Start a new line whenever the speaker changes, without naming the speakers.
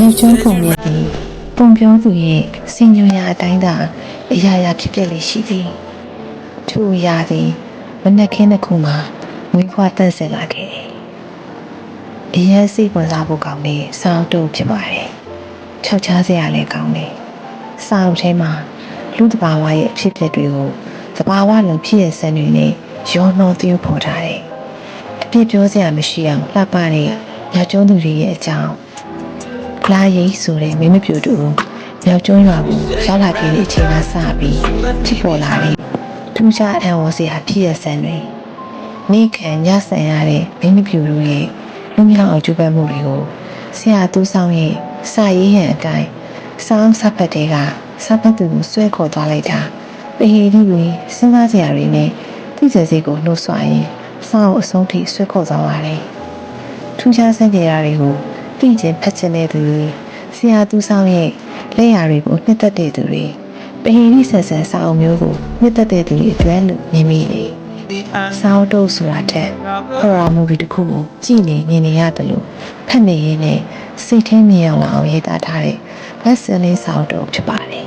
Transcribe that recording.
မြေကျွန်းပုံမြင်သည်ပုံပြောသူရဲ့စင်ညွန်ရာအတိုင်းသာအရာရာဖြစ်ပျက်လေးရှိသည်ထို့အရာသည်မနက်ခင်းတစ်ခုမှာဝင်းခွာတက်ဆက်လာခဲ့တယ်အရင်စိတ်ဝင်စားဖို့ကောင်းတဲ့စောင်းတုပ်ဖြစ်ပါတယ်ခြောက်ချားစရာလည်းကောင်းတယ်စောင်းထဲမှာလူတဘာဝရဲ့အဖြစ်အပျက်တွေကိုတဘာဝလုံးဖြစ်ရစံတွေနဲ့ရောနှောသရုပ်ဖော်ထားတယ်အပြစ်ပြောစရာမရှိအောင်လှပတဲ့ညကျွန်းသူတွေရဲ့အကြောင်း လာရိတ်ဆိုတဲ့မင်းမပြူတူမြောက်ကျွန်းရွာကိုရောက်လာခဲ့တဲ့အချိန်ကစပြီးဖြစ်ပေါ်လာတဲ့ထူးခြားအံ့ဩစရာဖြစ်ရဆန်းတွေမိခံညဆန်ရတဲ့မင်းမပြူတို့ရဲ့လူမြောက်အောင်ကြိုးပမ်းမှုတွေကိုဆရာသူဆောင်ရဲ့စာရေးရန်အတိုင်းစောင်းဆက်ဖက်တွေကဆက်ဖက်သူကိုဆွဲခေါ်သွားလိုက်တာပဟီလူတွေစဉ်းစားစရာတွေနဲ့သိစစီကိုနှိုးဆွရင်စောင်းအဆုံးထိဆွဲခေါ်သွားပါတယ်ထူးခြားစံကြရာတွေကို သိကျင်ဖတ်ချင်တဲ့သူတွေဆရာသူဆောင်ရဲ့လက်ရာတွေကိုနှစ်သက်တဲ့သူတွေပဟိရိဆန်ဆန်စာအုပ်မျိုးကိုနှစ်သက်တဲ့သူတွေအတွက်လို့မြင်မိတယ်။စာအုပ်တုပ်ဆိုတာတဲ့ဟော်ရာမူဗီတစ်ခုကိုကြည့်နေမြင်နေရတယ်လို့ဖတ်နေရင်းနဲ့စိတ်ထဲမြင်အောင်လာအောင်ရေးသားထားတဲ့ best selling စာအုပ်တုပ်ဖြစ်ပါတယ်